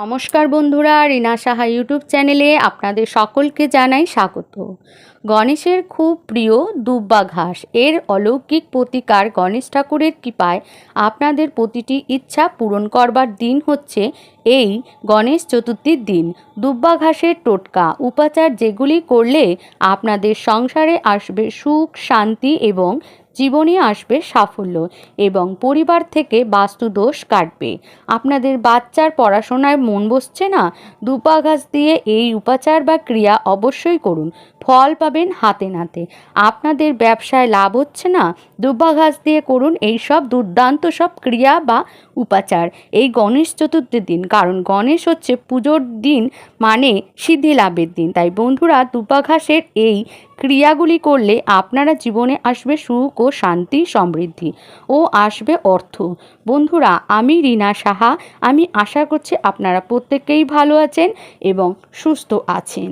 নমস্কার বন্ধুরা, রিনা সাহা ইউটিউব চ্যানেলে আপনাদের সকলকে জানাই স্বাগত। গণেশের খুব প্রিয় দুব্বা ঘাস, এর অলৌকিক প্রতিকার গণেশ ঠাকুরের কৃপায় আপনাদের প্রতিটি ইচ্ছা পূরণ করবার দিন হচ্ছে এই গণেশ চতুর্থীর দিন। দুব্বা ঘাসের টোটকা, উপাচার যেগুলি করলে আপনাদের সংসারে আসবে সুখ, শান্তি এবং জীবনে আসবে সাফল্য এবং পরিবার থেকে বাস্তুদোষ কাটবে। আপনাদের বাচ্চার পড়াশোনায় মন বসছে না? দুপা ঘাস দিয়ে এই উপাচার বা ক্রিয়া অবশ্যই করুন। ফল পাবেন হাতে নাতে। আপনাদের ব্যবসায় লাভ হচ্ছে না? দুব্বা ঘাস দিয়ে করুন এই সব দুর্দান্ত সব ক্রিয়া বা উপাচার। এই গণেশ চতুর্থীর দিন, কারণ গণেশ হচ্ছে পুজোর দিন মানে সিদ্ধি লাভের দিন। তাই বন্ধুরা দুব্বা ঘাসের এই ক্রিয়াগুলি করলে আপনারা জীবনে আসবে সুখ ও শান্তি, সমৃদ্ধি ও আসবে অর্থ। বন্ধুরা, আমি রিনা সাহা। আমি আশা করছি আপনারা প্রত্যেকেই ভালো আছেন এবং সুস্থ আছেন।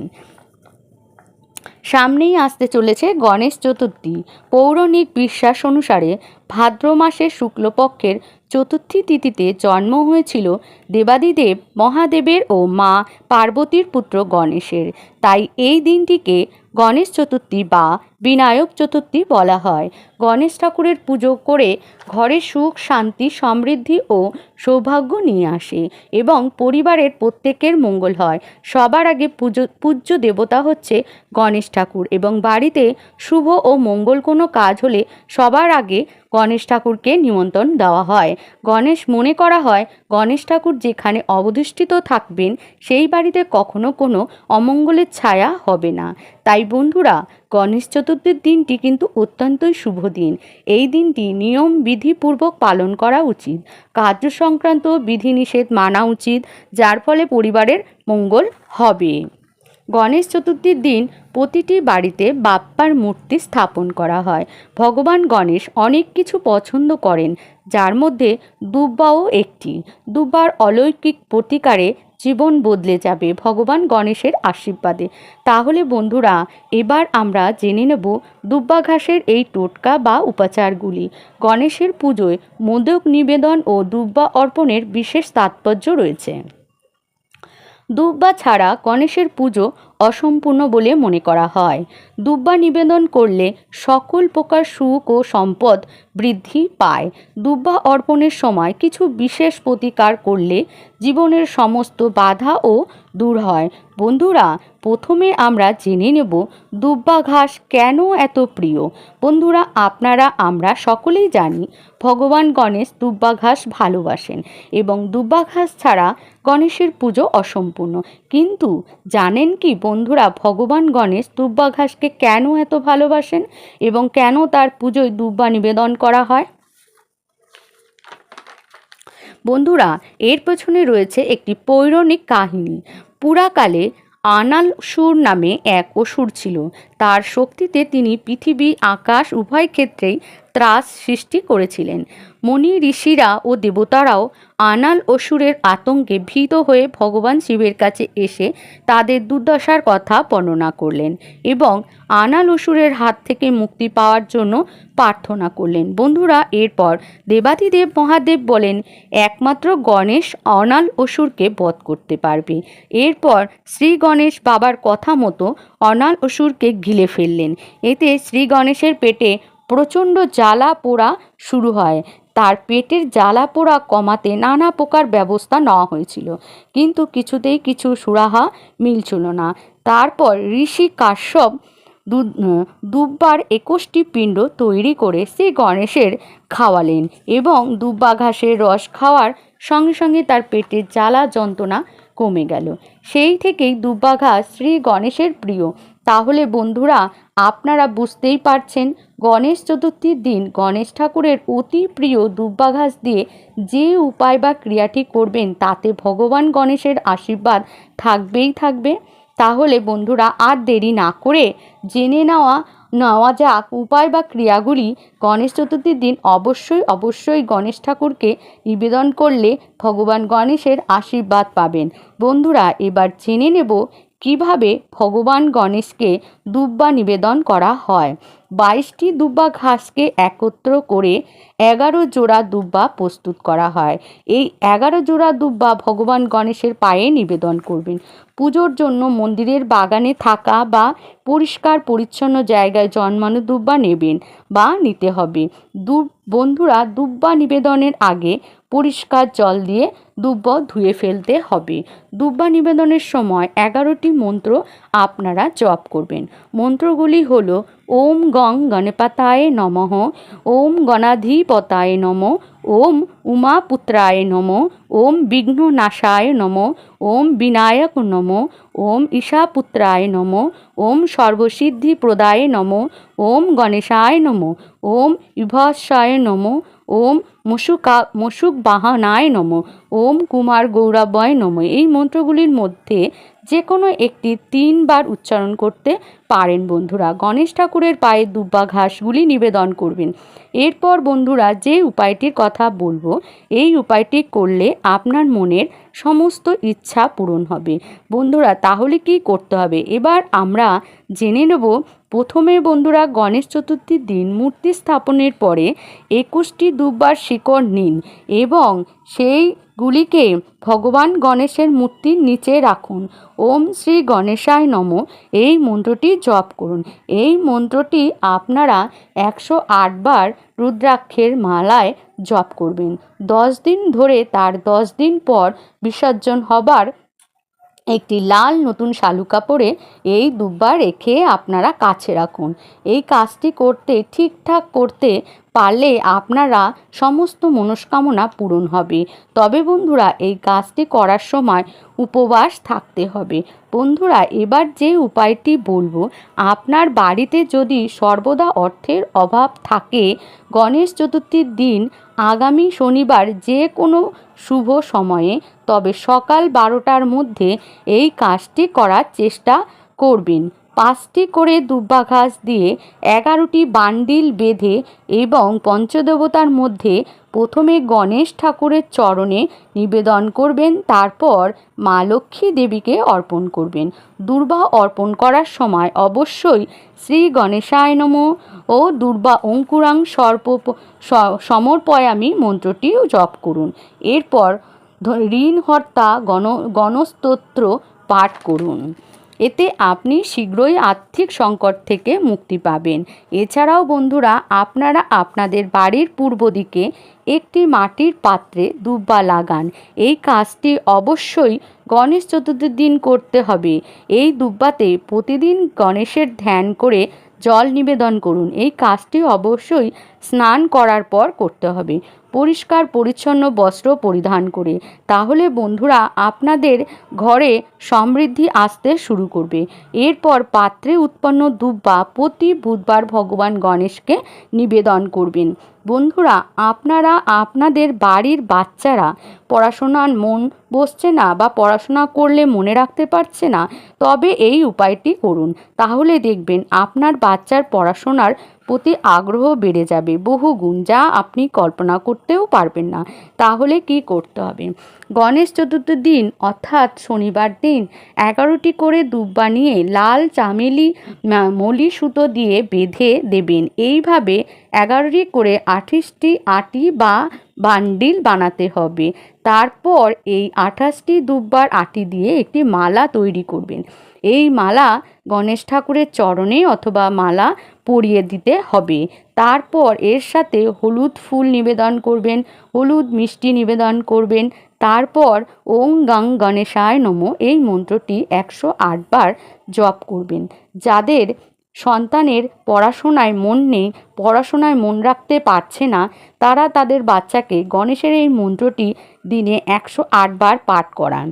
সামনেই আসতে চলেছে গণেশ চতুর্থী। পৌরাণিক বিশ্বাস অনুসারে ভাদ্র মাসের শুক্লপক্ষের চতুর্থী তিথিতে জন্ম হয়েছিল দেবাদিদেব মহাদেবের ও মা পার্বতীর পুত্র গণেশের। তাই এই দিনটিকে গণেশ চতুর্থী বা বিনায়ক চতুর্থী বলা হয়। গণেশ ঠাকুরের পুজো করে ঘরে সুখ, শান্তি, সমৃদ্ধি ও সৌভাগ্য নিয়ে আসে এবং পরিবারের প্রত্যেকের মঙ্গল হয়। সবার আগে পুজো, পূজ্য দেবতা হচ্ছে গণেশ ঠাকুর এবং বাড়িতে শুভ ও মঙ্গল কোনো কাজ হলে সবার আগে গণেশ ঠাকুরকে নিমন্ত্রণ দেওয়া হয়। গণেশ মনে করা হয়, গণেশ ঠাকুর যেখানে অবধিষ্ঠিত থাকবেন সেই বাড়িতে কখনো কোনো অমঙ্গলের ছায়া হবে না। তাই বন্ধুরা, গণেশ চতুর্থীর দিনটি কিন্তু অত্যন্তই শুভ দিন। এই দিনটি নিয়ম বিধিপূর্বক পালন করা উচিত। কার্য সংক্রান্ত বিধিনিষেধ মানা উচিত, যার ফলে পরিবারের মঙ্গল হবে। গণেশ চতুর্থীর দিন প্রতিটি বাড়িতে বাপ্পার মূর্তি স্থাপন করা হয়। ভগবান গণেশ অনেক কিছু পছন্দ করেন, যার মধ্যে দুব্বাও একটি। দুব্বার অলৌকিক প্রতিকারে জীবন বদলে যাবে ভগবান গণেশের আশীর্বাদে। তাহলে বন্ধুরা, এবার আমরা জেনে নেব দুব্বা ঘাসের এই টোটকা বা উপাচারগুলি। গণেশের পুজোয় মোদক নিবেদন ও দুব্বা অর্পণের বিশেষ তাৎপর্য রয়েছে। দুব্বা ছাড়া গণেশের পুজো অসম্পূর্ণ বলে মনে করা হয়। দুব্বা নিবেদন করলে সকল প্রকার সুখ ও সম্পদ বৃদ্ধি পায়। দুব্বা অর্পণের সময় কিছু বিশেষ প্রতিকার করলে জীবনের সমস্ত বাধা ও দূর হয়। বন্ধুরা, প্রথমে আমরা জেনে নেব দুব্বা ঘাস কেন এত প্রিয়। বন্ধুরা, আপনারা আমরা সকলেই জানি ভগবান গণেশ দুব্বা ঘাস ভালোবাসেন এবং দুব্বা ঘাস ছাড়া গণেশের পুজো অসম্পূর্ণ। কিন্তু জানেন কি বন্ধুরা, ভগবান গণেশ দুব্বা ঘাসকে কেন এত ভালোবাসেন এবং কেন তার পুজোয় দুব্বা নিবেদন করা হয়? বন্ধুরা, এর পেছনে রয়েছে একটি পৌরাণিক কাহিনী। পুরাকালে আনাল সুর নামে এক অসুর ছিল। তার শক্তিতে তিনি পৃথিবী, আকাশ, উভয় ক্ষেত্রেই ত্রাস সৃষ্টি করেছিলেন। মনি ঋষিরা ও দেবতারাও আনাল অসুরের আতঙ্কে ভীত হয়ে ভগবান শিবের কাছে এসে তাদের দুর্দশার কথা বর্ণনা করলেন এবং আনাল অসুরের হাত থেকে মুক্তি পাওয়ার জন্য প্রার্থনা করলেন। বন্ধুরা, এরপর দেবাদিদেব মহাদেব বলেন, একমাত্র গণেশ অনাল অসুরকে বধ করতে পারবে। এরপর শ্রী গণেশ বাবার কথা মতো অনাল অসুরকে গিলে ফেললেন। এতে শ্রী গণেশের পেটে প্রচণ্ড জ্বালা পোড়া শুরু হয়। তার পেটের জ্বালা পোড়া কমাতে নানা প্রকার ব্যবস্থা নেওয়া হয়েছিল। কিন্তু কিছুতেই কিছু সুরাহা মিলছিল না। তারপর ঋষি কাশ্যপ দুব্বার একুশটি পিণ্ড তৈরি করে শ্রী গণেশের খাওয়ালেন এবং দুব্বা ঘাসের রস খাওয়ার সঙ্গে সঙ্গে তার পেটের জ্বালা যন্ত্রণা কমে গেল। সেই থেকেই দুব্বা ঘাস শ্রী গণেশের প্রিয়। তাহলে বন্ধুরা, আপনারা বুঝতেই পারছেন গণেশ চতুর্থীর দিন গণেশ ঠাকুরের অতি প্রিয় দুব্বা ঘাস দিয়ে যে উপায় বা ক্রিয়াটি করবেন, তাতে ভগবান গণেশের আশীর্বাদ থাকবেই থাকবে। তাহলে বন্ধুরা, আর দেরি না করে জেনে নেওয়া নেওয়া যাক উপায় বা ক্রিয়াগুলি গণেশ চতুর্থীর দিন অবশ্যই অবশ্যই গণেশ ঠাকুরকে নিবেদন করলে ভগবান গণেশের আশীর্বাদ পাবেন। বন্ধুরা, এবার জেনে নেব কীভাবে ভগবান গণেশকে দুব্বা নিবেদন করা হয়। বাইশটি দুব্বা ঘাসকে একত্র করে এগারো জোড়া দুব্বা প্রস্তুত করা হয়। এই এগারো জোড়া দুব্বা ভগবান গণেশের পায়ে নিবেদন করবেন। পুজোর জন্য মন্দিরের বাগানে থাকা বা পরিষ্কার পরিচ্ছন্ন জায়গায় জন্মানো দুব্বা নেবেন বা নিতে হবে। দু বন্ধুরা দুব্বা নিবেদনের আগে পরিষ্কার জল দিয়ে দুব্ব ধুয়ে ফেলতে হবে। দুব্বা নিবেদনের সময় এগারোটি মন্ত্র আপনারা জপ করবেন। মন্ত্রগুলি হলো, ওম গং গণপাতায় নমঃ, ওম গণাধিপতায় নম ওম উমাপুত্রায় নম, ওম বিঘ্ননাশায় নম, ওম বিনায়ক নম, ওম ঈশাপুত্রায় নম, ওম সর্বসিদ্ধিপ্রদায় নম, ওম গণেশায় নম, ওম বিভৎসায় নম, ওম মশুকা মশুক বাহানায় নম, ওম কুমার গৌরবয় নম। এই মন্ত্রগুলির মধ্যে যে কোনো একটি তিনবার উচ্চারণ করতে পারেন বন্ধুরা। গণেশ ঠাকুরের পায়ে দুব্বা ঘাসগুলি নিবেদন করবেন। এরপর বন্ধুরা যে উপায়টির কথা বলব, এই উপায়টি করলে আপনার মনের সমস্ত ইচ্ছা পূরণ হবে। বন্ধুরা, তাহলে কি করতে হবে? এবার আমরা জেনে নেব প্রথমে বন্ধুরা গণেশ চতুর্থীর দিন মূর্তি স্থাপনের পরে একুশটি দুব্বার শিকড় নিন এবং সেইগুলিকে ভগবান গণেশের মূর্তির নিচে রাখুন। ওম শ্রী গণেশায় নম। এই মন্ত্রটি জপ করুন। এই মন্ত্রটি আপনারা একশো আটবার রুদ্রাক্ষের মালায় জপ করবেন। দশ দিন ধরে তার দশ দিন পর বিসর্জন হবার একটি লাল নতুন শালু কাপড়ে এই দুবার রেখে আপনারা কাছে রাখুন। এই কাজটি করতে, ঠিকঠাক করতে পারলে আপনারা সমস্ত মনস্কামনা পূরণ হবে। তবে বন্ধুরা, এই কাজটি করার সময় উপবাস থাকতে হবে। বন্ধুরা, এবার যে উপায়টি বলব, আপনার বাড়িতে যদি সর্বদা অর্থের অভাব থাকে, গণেশ চতুর্থীর দিন আগামী শনিবার যে কোনো শুভ সময়ে, তবে সকাল বারোটার মধ্যে এই কাজটি করার চেষ্টা করবেন। পাঁচটি করে দুব্বা ঘাস দিয়ে এগারোটি বান্ডিল বেঁধে এবং পঞ্চদেবতার মধ্যে প্রথমে গণেশ ঠাকুরের চরণে নিবেদন করবেন, তারপর মা লক্ষ্মী দেবীকে অর্পণ করবেন। দুর্বা অর্পণ করার সময় অবশ্যই শ্রী গণেশায় নম ও দুর্বা অঙ্কুরাং সর্প সমর্পয়ামি মন্ত্রটিও জপ করুন। এরপর ঋণহর্তা গণ গণস্তোত্র পাঠ করুন। এতে আপনি শীঘ্রই আর্থিক সংকট থেকে মুক্তি পাবেন। এছাড়াও বন্ধুরা, আপনারা আপনাদের বাড়ির পূর্ব দিকে একটি মাটির পাত্রে দুব্বা লাগান। এই কাজটি অবশ্যই গণেশ চতুর্থীর দিন করতে হবে। এই দুব্বাতে প্রতিদিন গণেশের ধ্যান করে জল নিবেদন করুন। এই কাজটি অবশ্যই স্নান করার পর করতে হবে। পরিষ্কার, পরিচ্ছন্ন বস্ত্র পরিধান করে। তাহলে বন্ধুরা আপনাদের ঘরে সমৃদ্ধি আসতে শুরু করবে। এরপর পাত্রে উৎপন্ন দুব্বা প্রতি বুধবার ভগবান গণেশকে নিবেদন করবেন। বন্ধুরা, আপনারা, আপনাদের বাড়ির বাচ্চারা পড়াশোনার মন বসছে না বা পড়াশোনা করলে মনে রাখতে পারছে না, তবে এই উপায়টি করুন। তাহলে দেখবেন আপনার বাচ্চার পড়াশোনার প্রতি আগ্রহ বেড়ে যাবে। বহু গুণ, যা আপনি কল্পনা করতেও পারবেন না। তাহলে কি করতে হবে? গণেশ চতুর্থীর দিন, অর্থাৎ শনিবার দিন, এগারোটি করে দুব্বা নিয়ে লাল চামেলি মলি সুতো দিয়ে বেঁধে দেবেন। এইভাবে এগারোটি করে আঠাশটি আটি বা বান্ডিল বানাতে হবে। তারপর এই আঠাশটি দুব্বার আটি দিয়ে একটি মালা তৈরি করবেন। এই মালা গণেশ ঠাকুরের চরণে অথবা মালা পরিয়ে দিতে হবে। তারপর এর সাথে হলুদ ফুল নিবেদন করবেন, হলুদ মিষ্টি নিবেদন করবেন। তারপর ওং গাং গণেশায় নম এই মন্ত্রটি একশো আটবার জপ করবেন। যাদের সন্তানের পড়াশোনায় মন নেই, পড়াশোনায় মন রাখতে পারছে না, তারা তাদের বাচ্চাকে গণেশের এই মন্ত্রটি দিনে একশো আটবার পাঠ করান।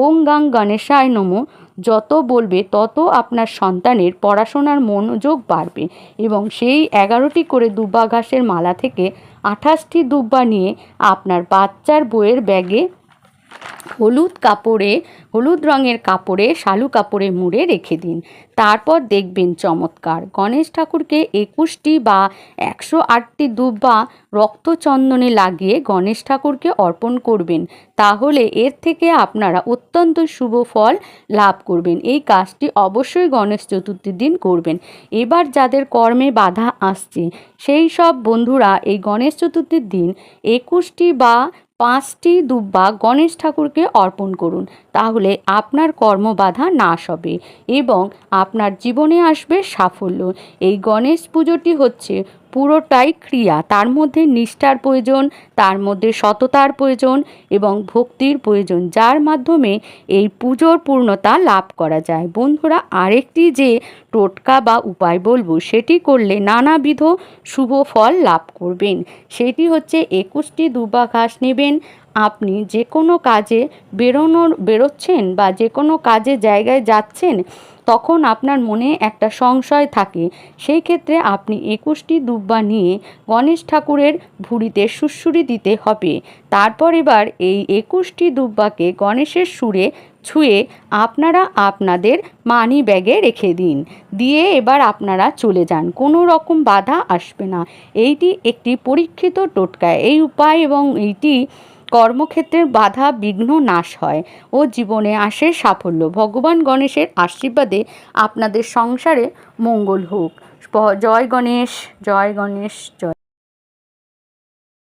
ওং গাং গণেশায় নম যত বলবে, তত আপনার সন্তানের পড়াশোনার মনোযোগ বাড়বে। এবং সেই এগারোটি করে দুব্বা ঘাসের মালা থেকে আঠাশটি দুব্বা নিয়ে আপনার বাচ্চার বইয়ের ব্যাগে হলুদ কাপড়ে, হলুদ রঙের কাপড়ে, শালু কাপড়ে মুড়ে রেখে দিন। তারপর দেখবেন চমৎকার। গণেশ ঠাকুরকে একুশটি বা একশো আটটি দুব বা রক্তচন্দনে লাগিয়ে গণেশ ঠাকুরকে অর্পণ করবেন। তাহলে এর থেকে আপনারা অত্যন্ত শুভ ফল লাভ করবেন। এই কাজটি অবশ্যই গণেশ চতুর্থীর দিন করবেন। এবার যাদের কর্মে বাধা আসছে, সেই সব বন্ধুরা এই গণেশ চতুর্থীর দিন একুশটি বা পাঁচটি দুব্বা গণেশ ঠাকুরকে অর্পণ করুন। তাহলে আপনার কর্মবাধা নাশ হবে এবং আপনার জীবনে আসবে সাফল্য। এই গণেশ পুজোটি হচ্ছে পুরোটাই ক্রিয়া। তার মধ্যে নিষ্ঠার প্রয়োজন, তার মধ্যে সততার প্রয়োজন এবং ভক্তির প্রয়োজন, যার মাধ্যমে এই পুজোর পূর্ণতা লাভ করা যায়। বন্ধুরা, আরেকটি যে টোটকা বা উপায় বলব, সেটি করলে নানাবিধ শুভ ফল লাভ করবেন। সেটি হচ্ছে একুশটি দুবা ঘাস নেবেন। আপনি যে কোনো কাজে বেরোনোর, বেরোচ্ছেন বা যে কোনো কাজে জায়গায় যাচ্ছেন তখন আপনার মনে একটা সংশয় থাকে। সেই ক্ষেত্রে আপনি একুশটি দুব্বা নিয়ে গণেশ ঠাকুরের ভুঁড়িতে সুড়সুড়ি দিতে হবে। তারপর এবার এই একুশটি দুব্বাকে গণেশের সুরে ছুঁয়ে আপনারা আপনাদের মানি ব্যাগে রেখে দিন। দিয়ে এবার আপনারা চলে যান। কোনো রকম বাধা আসবে না। এইটি একটি পরীক্ষিত টোটকা। এই উপায় এবং এইটি কর্মক্ষেত্রের বাধা, বিঘ্ন নাশ হয় ও জীবনে আসে সাফল্য। ভগবান গণেশের আশীর্বাদে আপনাদের সংসারে মঙ্গল হোক। জয় গণেশ জয় গণেশ, জয়।